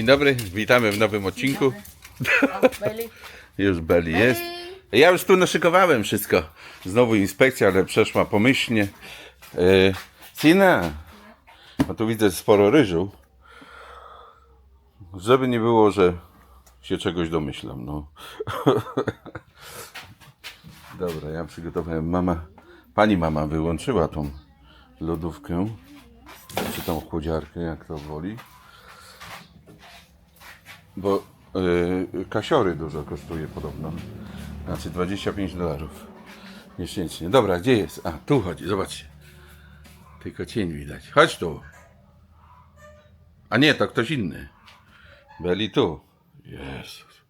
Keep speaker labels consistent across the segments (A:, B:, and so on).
A: Dzień dobry, witamy w nowym odcinku. Już Beli jest. Ja już tu naszykowałem wszystko. Znowu inspekcja, ale przeszła pomyślnie. E, Sina, no tu widzę sporo ryżu. Żeby nie było, że się czegoś domyślam. No. Dobra, ja przygotowałem. Mama, pani mama wyłączyła tą lodówkę, czy tą chłodziarkę, jak to woli. Bo yy, kasiory dużo kosztuje podobno. Znaczy 25 dolarów. Miesięcznie. Dobra, gdzie jest? A, tu chodzi, zobaczcie. Tylko cień widać. Chodź tu. A nie, to ktoś inny. Byli tu. Jezus.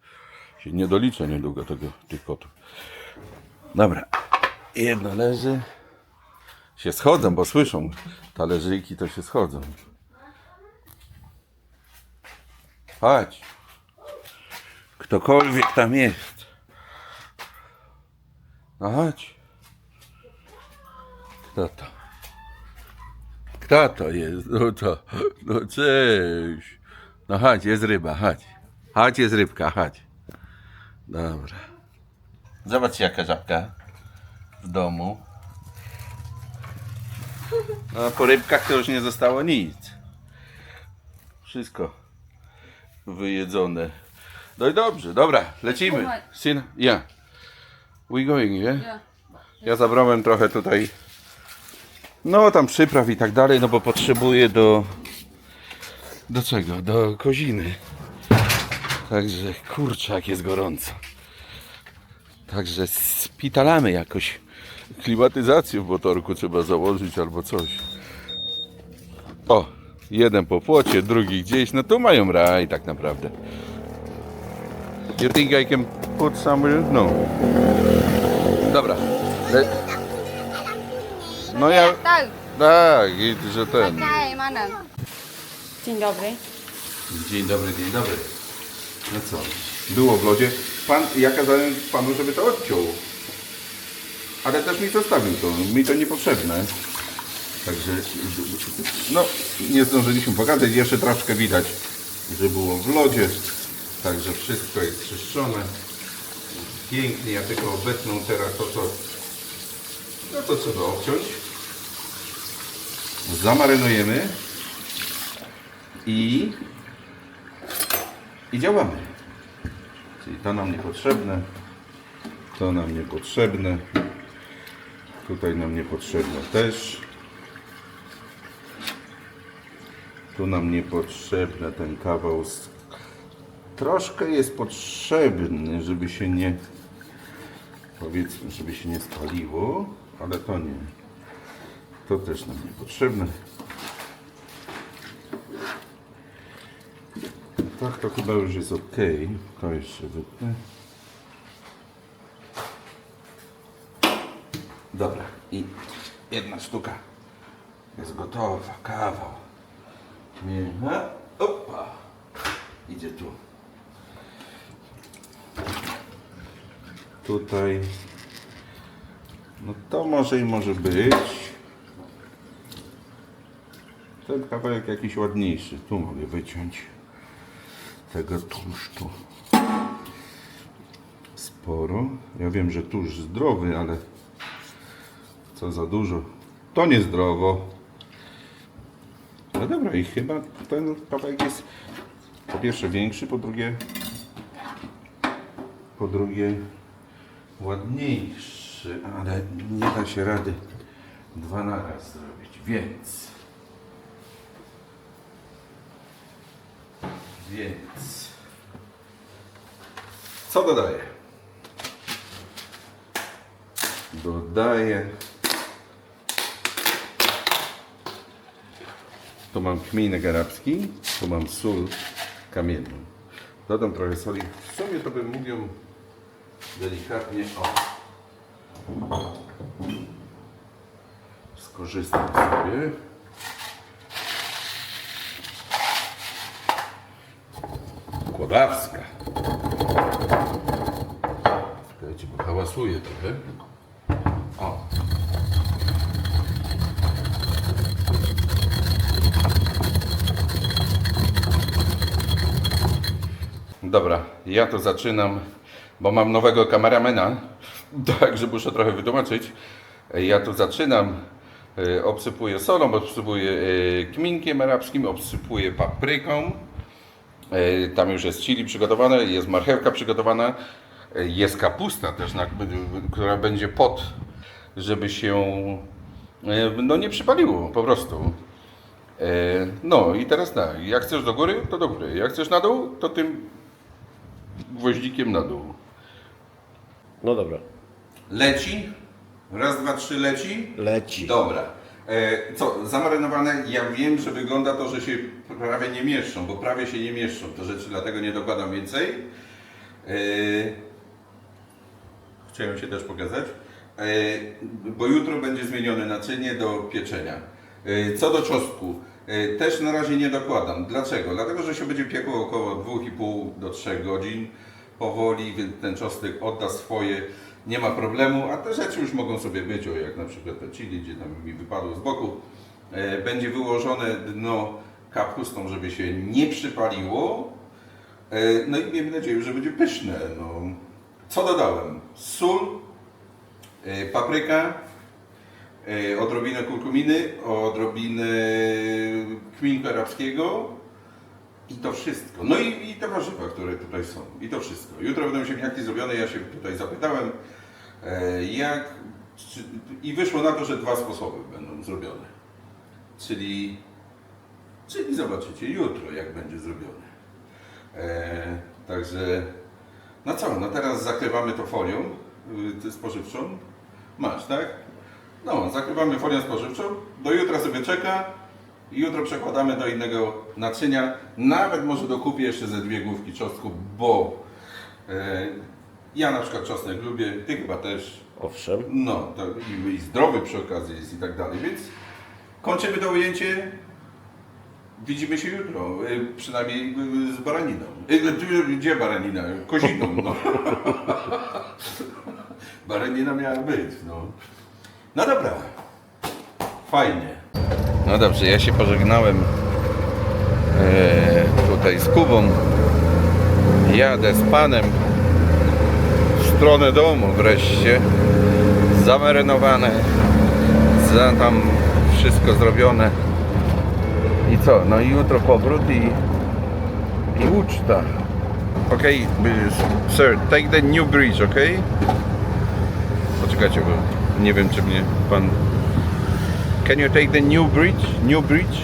A: Się nie doliczę niedługo tego, tych kotów. Dobra. Jedno leży. Się schodzą, bo słyszą. Talerzyki to się schodzą. Chodź. Ktokolwiek tam jest. No chodź. Kto to? Kto to jest? No to, no cześć. No chodź, jest ryba, chodź. Chodź, jest rybka, chodź. Dobra. Zobacz jaka żabka w domu. No po rybkach to już nie zostało nic. Wszystko wyjedzone. No i dobrze, dobra, lecimy. Syn, ja. We going, yeah?
B: Ja.
A: Zabrałem trochę tutaj, no tam przypraw i tak dalej, no bo potrzebuję do, do czego? Do koziny. Także, kurczę, jak jest gorąco. Także spitalamy jakoś. Klimatyzację w motorku trzeba założyć albo coś. O, jeden po płocie, drugi gdzieś. No tu mają raj tak naprawdę. You think I can put somewhere? No. Dobra. Le... No ja...
B: Tak,
A: Tak, i że ten...
B: Dzień dobry.
A: Dzień dobry, dzień dobry. No co? Było w lodzie. Pan, ja kazałem panu, żeby to odciął. Ale też mi zostawił to. Mi to niepotrzebne. Także, no, nie zdążyliśmy pokazać. Jeszcze troszkę widać, że było w lodzie. Także wszystko jest czyszczone. Pięknie. Ja tylko obetnę teraz to, co... No to trzeba obciąć. Zamarynujemy. I i działamy. Czyli to nam niepotrzebne, to nam niepotrzebne, tutaj nam niepotrzebne też. Tu nam niepotrzebne ten kawał. z- Troszkę jest potrzebny, żeby się nie, powiedzmy, żeby się nie spaliło, ale to nie. To też nam niepotrzebne. Tak, to chyba już jest ok. To jeszcze wytnę. Dobra, i jedna sztuka jest gotowa. Kawał. Mięcha. Opa. Idzie tu. Tutaj. No to może i może być. Ten kawałek jakiś ładniejszy. Tu mogę wyciąć tego tłuszczu sporo. Ja wiem, że tłuszcz zdrowy, ale co za dużo. To niezdrowo. No dobra, i chyba ten kawałek jest po pierwsze większy, po drugie po drugie ładniejszy, ale nie da się rady dwa na raz zrobić, więc Więc co dodaję? Dodaję. Tu mam kminek arabski, tu mam sól kamienną. Dodam trochę soli. W sumie to bym mógł ją delikatnie o skorzystam sobie. Kłodawska. Czekajcie, bo hałasuje trochę. O. Dobra, ja to zaczynam, bo mam nowego kameramena, także muszę trochę wytłumaczyć. Ja tu zaczynam, e, obsypuję solą, obsypuję e, kminkiem arabskim, obsypuję papryką. E, Tam już jest chili przygotowane, jest marchewka przygotowana, jest kapusta też, która będzie pod, żeby się no, nie przypaliło po prostu. No i teraz tak, jak chcesz do góry, to do góry. Jak chcesz na dół, to tym gwoździkiem na dół.
C: No dobra.
A: Leci. Raz, dwa, trzy, leci.
C: Leci.
A: Dobra. E, co, zamarynowane, ja wiem, że wygląda to, że się prawie nie mieszczą, bo prawie się nie mieszczą te rzeczy, dlatego nie dokładam więcej. E, chciałem się też pokazać. E, bo jutro będzie zmienione naczynie do pieczenia. E, co do czosnku, e, też na razie nie dokładam. Dlaczego? Dlatego, że się będzie piekło około 2,5 do 3 godzin powoli, więc ten czosnek odda swoje, nie ma problemu, a te rzeczy już mogą sobie być, o jak na przykład te chili, gdzie tam mi wypadło z boku. E, Będzie wyłożone dno kapustą, żeby się nie przypaliło. E, No i miejmy nadzieję, że będzie pyszne. No. Co dodałem? Sól, e, papryka, odrobinę kurkuminy, odrobinę kminku arabskiego i to wszystko. No i, i te warzywa, które tutaj są. I to wszystko. Jutro będą ziemniaki zrobione. Ja się tutaj zapytałem, e, jak. Czy, I wyszło na to, że dwa sposoby będą zrobione. Czyli, czyli zobaczycie jutro, jak będzie zrobione. E, także, no co, no teraz zakrywamy to folią y, spożywczą. Masz, tak? No, zakrywamy folią spożywczą. Do jutra sobie czeka. Jutro przekładamy do innego naczynia. Nawet może dokupię jeszcze ze dwie główki czosnku, bo e, ja na przykład czosnek lubię, ty chyba też.
C: Owszem.
A: No, to i, i zdrowy przy okazji jest i tak dalej, więc kończymy to ujęcie. Widzimy się jutro, e, przynajmniej e, z baraniną. E, Gdzie baranina? Koziną, no. Baranina miała być, no. No dobra. Fajnie. No dobrze, ja się pożegnałem e, tutaj z Kubą. Jadę z panem w stronę domu wreszcie. Zamarynowane. Za tam wszystko zrobione. I co? No i jutro powrót i, i uczta. Y, sir, take the new bridge, okej? Poczekajcie, bo nie wiem czy mnie pan... Can you take the new bridge? New bridge?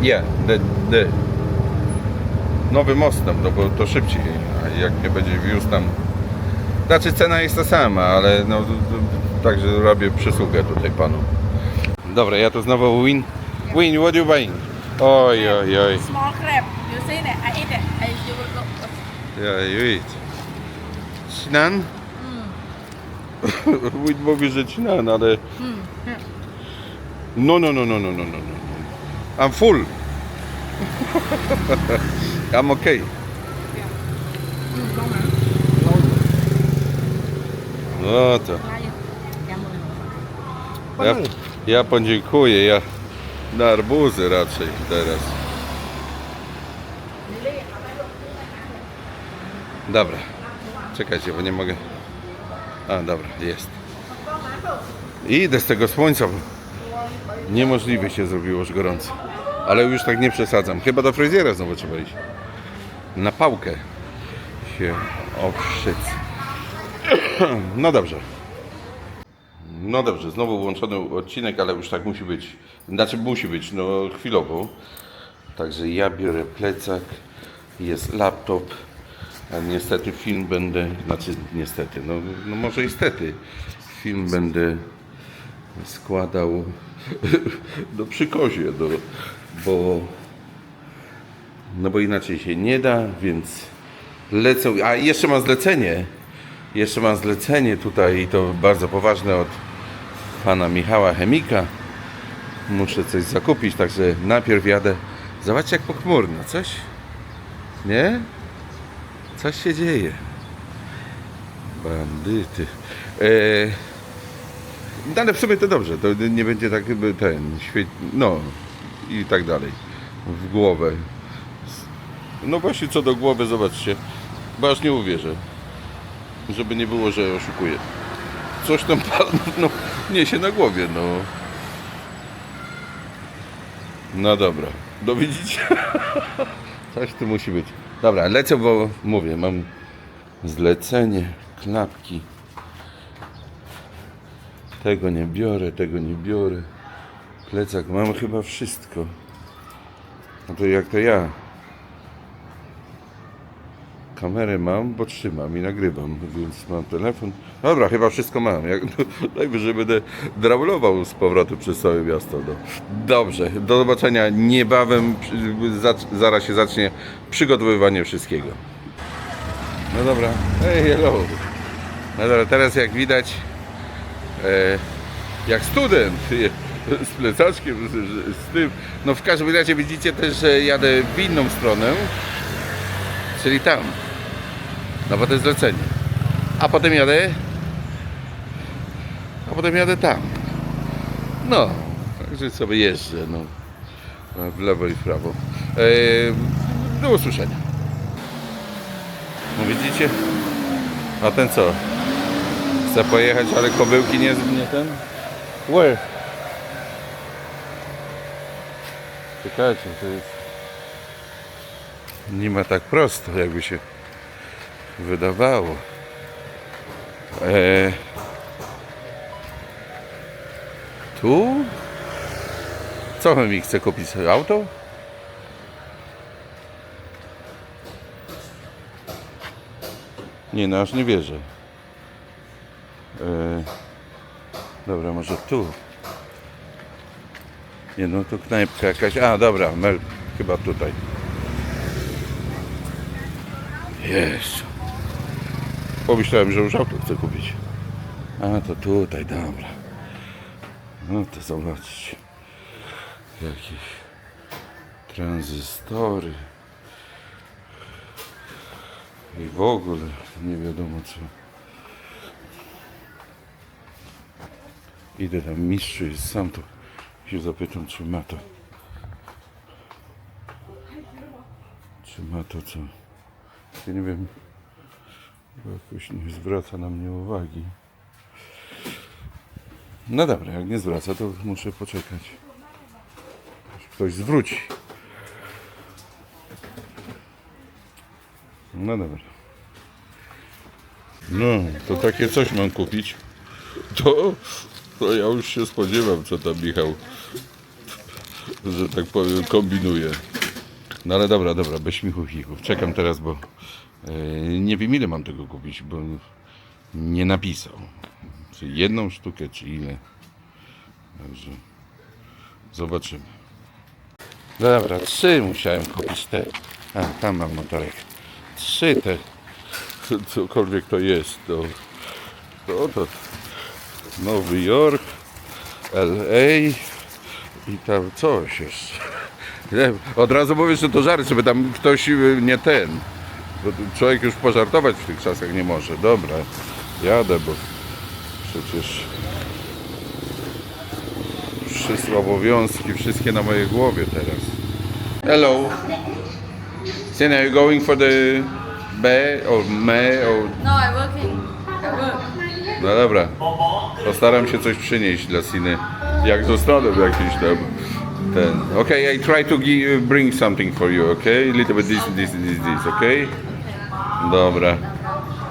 A: Yeah, the, the... Nowy most tam, no bo to szybciej, a jak nie będzie wiózł tam... Znaczy cena jest ta sama, ale no, to- to- także robię przysługę tutaj panu. Dobra, ja tu znowu win. Win, what you buying? Oj, oj, oj.
B: Small crab. You see that? I eat it. I you will go.
A: Ja, you eat. Cinan? Wójt mówi, że cinan, ale... No, no, no, no, no, no, no, no. I'm full. I'm okay. No to. Ja, ja podziękuję, ja na arbuzy raczej teraz. Dobra. Czekajcie, bo nie mogę. A, dobra, jest. Idę z tego słońca, niemożliwie się zrobiło już gorąco. Ale już tak nie przesadzam. Chyba do fryzjera znowu trzeba iść. Na pałkę się oprzyc. No dobrze. No dobrze, znowu włączony odcinek, ale już tak musi być. Znaczy musi być, no chwilowo. Także ja biorę plecak, jest laptop, a niestety film będę, znaczy niestety, no, no może niestety, film będę składał do przykozie, do, bo no bo inaczej się nie da, więc lecę, a jeszcze mam zlecenie, jeszcze mam zlecenie tutaj i to bardzo poważne od pana Michała Chemika. Muszę coś zakupić, także najpierw jadę. Zobaczcie jak pochmurno, coś? Nie? Coś się dzieje. Bandyty. E, no ale w sumie to dobrze, to nie będzie tak ten, świet, no i tak dalej. W głowę. No właśnie co do głowy, zobaczcie. Bo aż nie uwierzę. Żeby nie było, że oszukuję. Coś tam no, niesie na głowie, no. No dobra. No widzicie? Coś tu musi być. Dobra, lecę, bo mówię, mam zlecenie, klapki. Tego nie biorę, tego nie biorę. Plecak, mam chyba wszystko. No to jak to ja? Kamerę mam, bo trzymam i nagrywam, więc mam telefon. Dobra, chyba wszystko mam. Jak, najwyżej będę draulował z powrotu przez całe miasto. No. Dobrze, do zobaczenia niebawem. Zaraz się zacznie przygotowywanie wszystkiego. No dobra, hey, hello. No dobra, teraz jak widać, e, jak student, z plecaczkiem, z, z tym. No w każdym razie widzicie też, że jadę w inną stronę, czyli tam. No to jest zlecenie. A potem jadę, a potem jadę tam. No, także sobie jeżdżę, no. W lewo i w prawo. E, do usłyszenia. No widzicie? A ten co? Chce pojechać, ale kobyłki nie, nie ten? Where? Czekajcie, to jest... Nie ma tak prosto, jakby się wydawało. Eee... Tu? Co mi chce kupić? Auto? Nie, no aż nie wierzę. Eee... Dobra, może tu. Nie no, to knajpka jakaś. A, dobra, mer, chyba tutaj. Jezu. Pomyślałem, że już auto chcę kupić. A, to tutaj, dobra. No to zobaczcie. Jakieś tranzystory. I w ogóle nie wiadomo co. Idę tam mistrzu jest sam to się zapytam czy ma to czy ma to co ja nie wiem bo jakoś nie zwraca na mnie uwagi. No dobra jak nie zwraca to muszę poczekać. Aż ktoś zwróci. No dobra. No to takie coś mam kupić. To, to ja już się spodziewam, co tam Michał, że tak powiem, kombinuje. No ale dobra, dobra, bez śmichu chichów. Czekam teraz, bo nie wiem ile mam tego kupić, bo nie napisał. Czy jedną sztukę, czy ile. Także zobaczymy. Dobra, trzy musiałem kupić te. A, tam mam motorek. Trzy te. Cokolwiek to jest, to, to, to Nowy Jork, LA i tam coś jeszcze. Od razu mówię, że to żart, żeby tam ktoś y, nie ten. Człowiek już pożartować w tych czasach nie może. Dobra, jadę, bo przecież wszystkie obowiązki, wszystkie na mojej głowie teraz. Hello. Sina, are you going for the B or me or
B: No, I'm working. I work.
A: No dobra. Postaram się coś przynieść dla Siny. Jak zostanę w jakiś tam ten. Okay, I try to give, bring something for you, okay? Little bit this, this, this, this, okay? Dobra.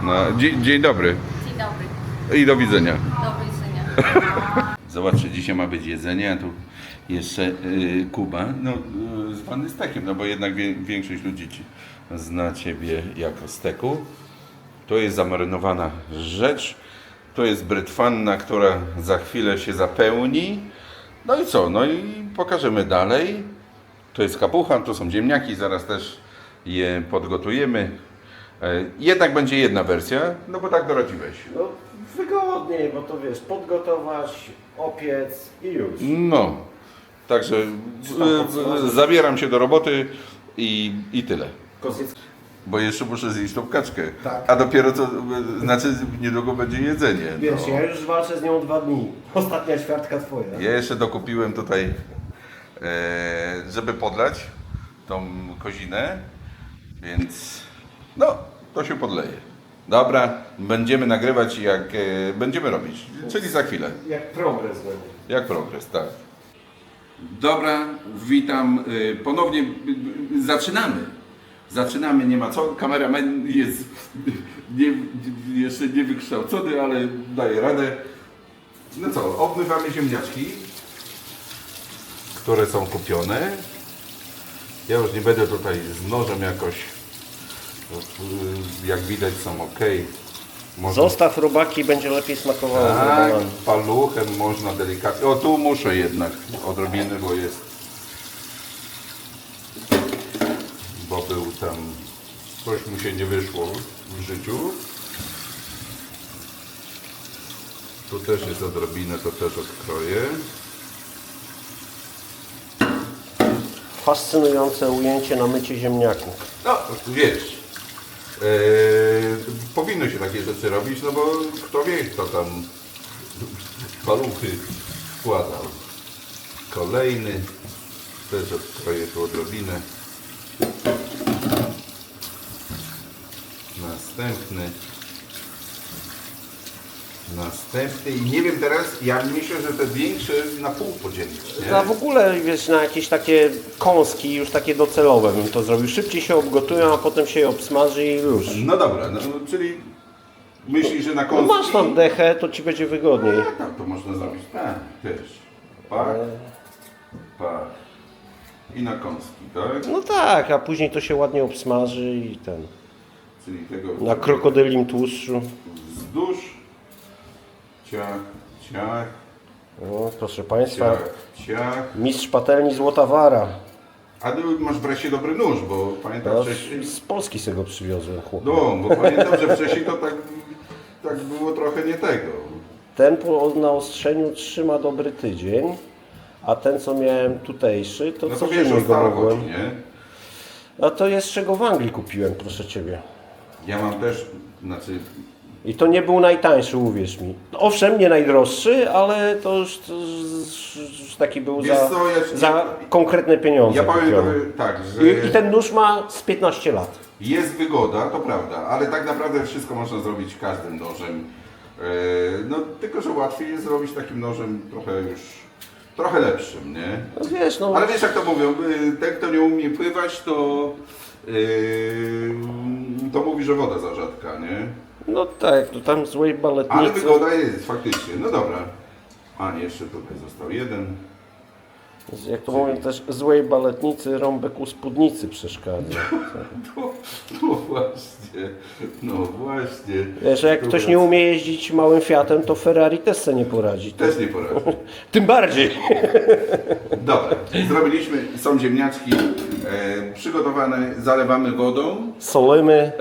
A: No, dzień, dzień dobry
B: Dzień dobry.
A: i do widzenia.
B: Do widzenia.
A: Zobaczcie, dzisiaj ma być jedzenie, a tu jeszcze y, Kuba, no y, zwany stekiem, no bo jednak wie, większość ludzi ci zna Ciebie jako steku. To jest zamarynowana rzecz, to jest brytwanna, która za chwilę się zapełni. No i co, no i pokażemy dalej. To jest kapucha, to są ziemniaki, zaraz też je podgotujemy. E, Jednak będzie jedna wersja, no bo tak doradziłeś.
C: No wygodniej, bo to wiesz, podgotować, opiec i już.
A: No, także e, e, zabieram się do roboty i, i tyle.
C: Kosiec.
A: Bo jeszcze muszę zjeść tą kaczkę.
C: Tak.
A: A dopiero co, e, znaczy niedługo będzie jedzenie.
C: Wiesz,
A: no.
C: ja już walczę z nią dwa dni. Ostatnia ćwiartka twoja.
A: Ja jeszcze dokupiłem tutaj, e, żeby podlać tą kozinę. Więc no, to się podleje. Dobra, będziemy nagrywać jak e, będziemy robić, czyli za chwilę.
C: Jak progres będzie.
A: Jak progres, tak. Dobra, witam y, ponownie. y, y, Zaczynamy. Zaczynamy, nie ma co. Kameraman jest nie, jeszcze nie wykształcony, ale daje radę. No co, obmywamy ziemniaczki, które są kupione. Ja już nie będę tutaj z nożem jakoś, jak widać są ok. Można
C: Zostaw robaki, będzie lepiej smakowało.
A: tak, paluchem można delikatnie. O, tu muszę jednak odrobiny, bo jest. Bo był tam. Coś mu się nie wyszło w życiu. Tu też jest odrobinę, to też odkroję.
C: Fascynujące ujęcie na mycie ziemniaków.
A: No, wiesz. E, powinno się takie rzeczy robić, no bo kto wie, kto tam paluchy wkładał. Kolejny, też odkroję tu odrobinę. Następny. Następny i nie wiem teraz, ja myślę, że te większe na pół podzielić, nie?
C: A w ogóle wiesz, na jakieś takie kąski, już takie docelowe bym to zrobił. Szybciej się obgotują, a potem się je obsmaży i już.
A: No dobra, no, czyli myślisz, że na
C: No
A: kąski...
C: masz tam dechę, to ci będzie wygodniej.
A: No tak, to można zrobić tak, wiesz. Pak, pak. I na kąski, tak?
C: No tak, a później to się ładnie obsmaży i ten.
A: Czyli tego
C: Na krokodylim tłuszczu.
A: wzdłuż, ciach, ciach,
C: O, proszę Państwa,
A: ciach, ciach.
C: mistrz patelni Złota Wara.
A: A ty masz wreszcie dobry nóż, bo pamiętam
C: Ja
A: wcześniej...
C: z Polski sobie go przywiozłem, chłop.
A: No, bo pamiętam, że wcześniej to tak, tak było trochę nie tego.
C: Ten po naostrzeniu trzyma dobry tydzień, a ten co miałem tutejszy, to
A: No
C: co
A: to wiesz, o
C: go mogłem.
A: nie?
C: A to jest czego w Anglii kupiłem, proszę Ciebie.
A: Ja mam też, znaczy
C: I to nie był najtańszy, uwierz mi. Owszem, nie najdroższy, ale to już, to już, taki był
A: Wiesz
C: za,
A: co, ja-
C: za konkretne pieniądze
A: ja powiem
C: kupiony.
A: tak, że...
C: I, I ten nóż ma z 15 lat.
A: Jest wygoda, to prawda, ale tak naprawdę wszystko można zrobić każdym nożem. E, No tylko, że łatwiej jest zrobić takim nożem trochę już, trochę lepszym, nie?
C: No wiesz, no,
A: Ale wiesz jak to mówią, y, ten kto nie umie pływać, to, yy, to mówi, że woda za rzadka, nie?
C: No tak, to tam złej
A: Ale
C: baletnicy.
A: wygoda jest, faktycznie, no dobra. A, jeszcze tutaj został jeden.
C: Jak to mówią też, złej baletnicy rąbek u spódnicy przeszkadza.
A: No, no właśnie, no właśnie.
C: Wiesz, jak ktoś nie umie jeździć małym Fiatem, to Ferrari też se nie poradzi. To,
A: Też nie poradzi.
C: tym bardziej.
A: Dobra, zrobiliśmy, są ziemniaczki e, przygotowane, zalewamy wodą,
C: Solimy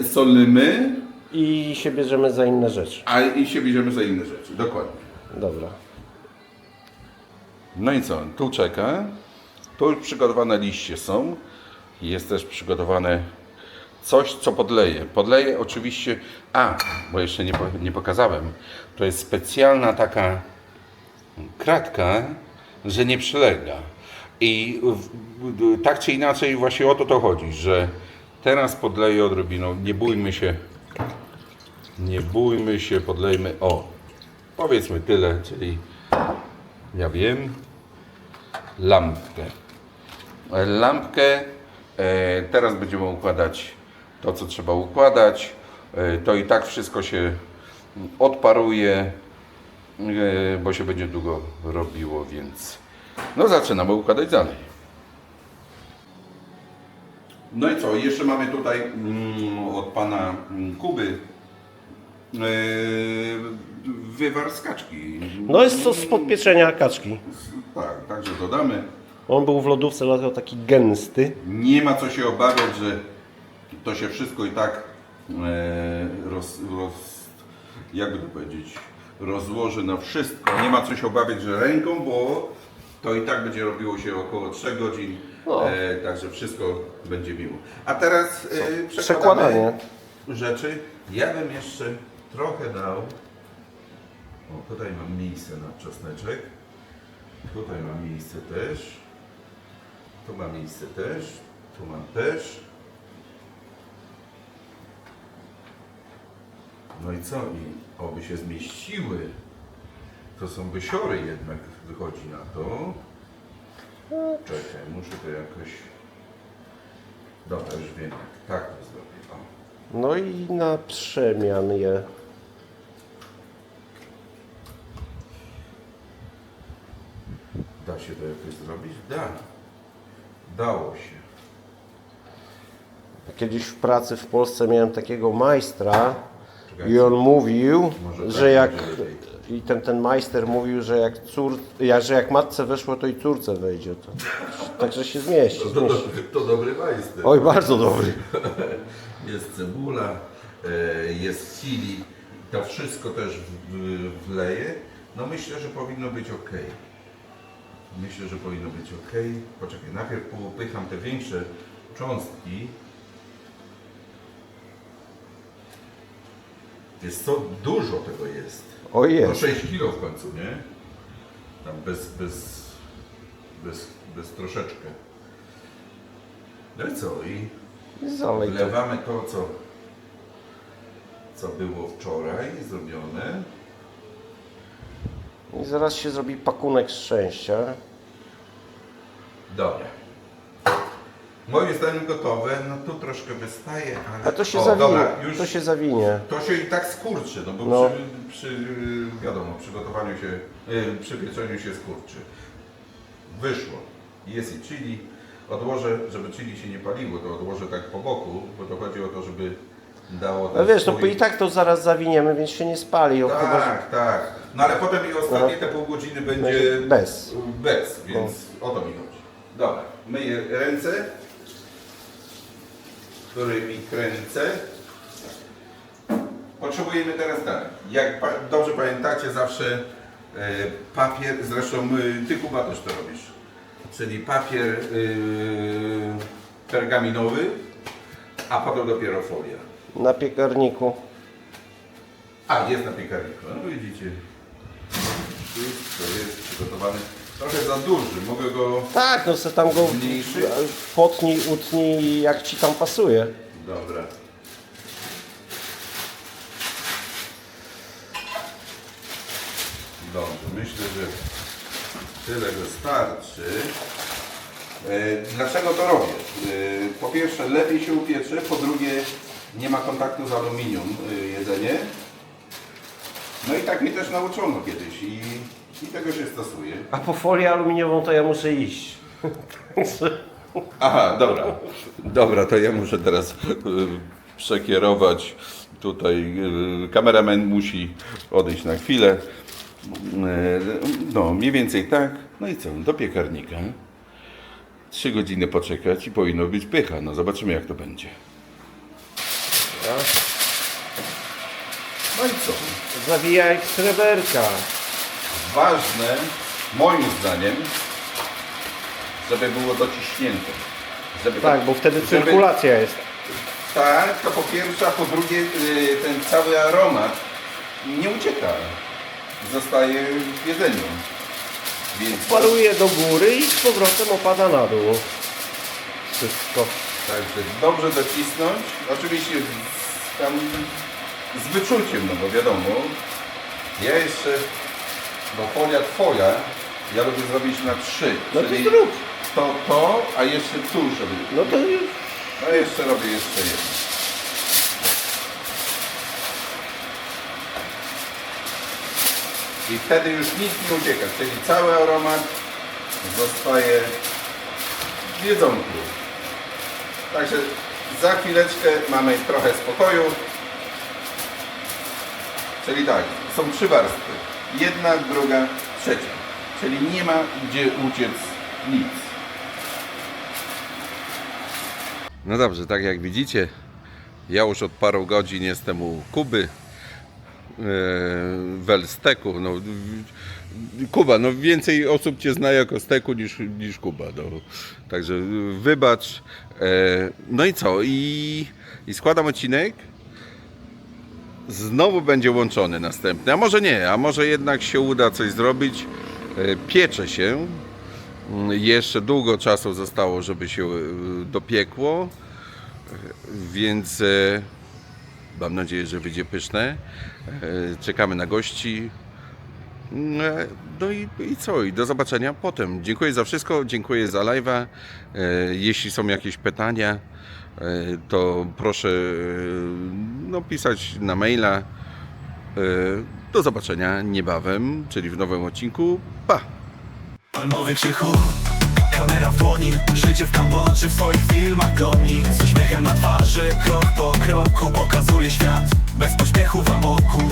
A: e, solimy,
C: i się bierzemy za inne rzeczy.
A: a i się bierzemy za inne rzeczy, dokładnie.
C: Dobra.
A: No i co, tu czeka, tu już przygotowane liście są, jest też przygotowane coś, co podleję. Podleję oczywiście, a, bo jeszcze nie, nie pokazałem, to jest specjalna taka kratka, że nie przylega. I w, w, tak czy inaczej właśnie o to to chodzi, że teraz podleję odrobiną, nie bójmy się, nie bójmy się, podlejmy, o, powiedzmy tyle, czyli ja wiem, lampkę. E, Lampkę, e, teraz będziemy układać to, co trzeba układać. E, To i tak wszystko się odparuje, bo się będzie długo robiło, więc no zaczynamy układać dalej. No i co, jeszcze mamy tutaj mm, od pana mm, Kuby wywar z kaczki.
C: No jest to z podpieczenia kaczki.
A: Tak, także dodamy.
C: On był w lodówce, dlatego taki gęsty.
A: Nie ma co się obawiać, że to się wszystko i tak e, roz, roz, jakby to powiedzieć, rozłoży na wszystko. Nie ma co się obawiać, że ręką, bo to i tak będzie robiło się około 3 godzin.
C: No.
A: E, także wszystko będzie miło. A teraz e, przekładamy rzeczy. Ja bym jeszcze trochę dał. O, tutaj mam miejsce na czosneczek. Tutaj mam miejsce też. Tu mam miejsce też. Tu mam też. No i co? I oby się zmieściły. To są wysiory jednak, wychodzi na to. Czekaj, muszę to jakoś... Dobra, już wiem, tak to zrobię. O.
C: No i na przemian je.
A: Da się to jakoś zrobić? Da. Dało się.
C: Kiedyś w pracy w Polsce miałem takiego majstra i on mówił,
A: Może tak
C: że jak
A: będzie lepiej.
C: I ten, ten majster mówił, że jak cór, ja, że jak matce weszło, to i córce wejdzie. To, także się zmieści.
A: To, to, to dobry majster.
C: Oj, bardzo dobry.
A: Jest cebula, e, jest chili. To wszystko też wleję. No myślę, że powinno być ok. Myślę, że powinno być ok. Poczekaj, najpierw popycham te większe cząstki. Jest to dużo tego jest.
C: O
A: No
C: jest.
A: 6 kilo w końcu, nie? Tam bez, bez, bez, bez troszeczkę. No i co? I
C: Zalej to.
A: Wlewamy to, co, co było wczoraj zrobione.
C: I zaraz się zrobi pakunek szczęścia.
A: Dobra. Moim zdaniem gotowe. No tu troszkę wystaje, ale...
C: A to się
A: O,
C: zawinie.
A: Dobra, już
C: To się zawinie.
A: to się i tak skurczy, no bo
C: No.
A: Przy, przy, wiadomo, przygotowaniu się, yy, przy pieczeniu się skurczy. Wyszło. Jest i chili. Odłożę, żeby chili się nie paliło, to odłożę tak po boku, bo to chodzi o to, żeby dało
C: No wiesz, no
A: swój-
C: i tak to zaraz zawiniemy, więc się nie spali. O, chyba, że
A: Tak, tak. No ale potem i ostatnie te pół godziny będzie
C: bez.
A: bez, więc o to mi chodzi. Dobra, myję ręce, którymi kręcę. Potrzebujemy teraz tak, jak dobrze pamiętacie, zawsze e, papier, zresztą e, ty Kuba też to robisz, czyli papier e, pergaminowy, a potem dopiero folia.
C: Na piekarniku.
A: A, jest na piekarniku. No widzicie. Wszystko jest przygotowane. Trochę za duży. Mogę go...
C: Tak, no se tam go
A: Mniejszy?
C: potnij, utnij jak ci tam pasuje.
A: Dobra. Dobrze, myślę, że tyle wystarczy. E, Dlaczego to robię? E, Po pierwsze, lepiej się upiecze, po drugie, nie ma kontaktu z aluminium e, jedzenie. No i tak mnie też nauczono kiedyś i, i tego się stosuje.
C: A po folię aluminiową to ja muszę iść.
A: Aha, dobra. Dobra, to ja muszę teraz y, przekierować. Tutaj y, kameraman musi odejść na chwilę. Y, no, mniej więcej tak. No i co? Do piekarnika. Trzy godziny poczekać i powinno być pycha. No zobaczymy jak to będzie. No i co?
C: Zawija jak sreberka.
A: Ważne, moim zdaniem, żeby było dociśnięte. Żeby
C: Tak, bo wtedy
A: żeby-
C: cyrkulacja jest.
A: Tak, to po pierwsze, a po drugie y, ten cały aromat nie ucieka. Zostaje w jedzeniu. Więc
C: Paruje do góry i z powrotem opada na dół. Wszystko.
A: także dobrze docisnąć. Oczywiście tam z wyczuciem, no bo wiadomo. Ja jeszcze, bo folia twoja, ja lubię zrobić na trzy.
C: No to
A: czyli
C: zrób.
A: To, to, a jeszcze tu żeby.
C: No to już.
A: No jeszcze robię jeszcze jedno. I wtedy już nic nie ucieka, czyli cały aromat zostaje w jedzonku. Także za chwileczkę mamy trochę spokoju. Czyli tak, są trzy warstwy. Jedna, druga, trzecia. Czyli nie ma gdzie uciec nic. No dobrze, tak jak widzicie, ja już od paru godzin jestem u Kuby e, w Elsteku. No, Kuba, no więcej osób Cię zna jako Steku niż, niż Kuba. No. Także wybacz. E, No i co? I, I składam odcinek. Znowu będzie łączony następny. A może nie, a może jednak się uda coś zrobić. E, Piecze się. Mm, Jeszcze długo czasu zostało, żeby się e, dopiekło, więc e, Mam nadzieję, że wyjdzie pyszne. Czekamy na gości. E, No i, i co? I do zobaczenia potem. Dziękuję za wszystko, dziękuję za live'a. Jeśli są jakieś pytania, to proszę e, no, pisać na maila. E, Do zobaczenia niebawem, czyli w nowym odcinku. Pa!
D: Palmowy krzychu Kamera w dłoni Życie w Kambodży w swoich filmach goni Z uśmiechem na twarzy Krok po kroku pokazuje świat Bez pośpiechu w amoku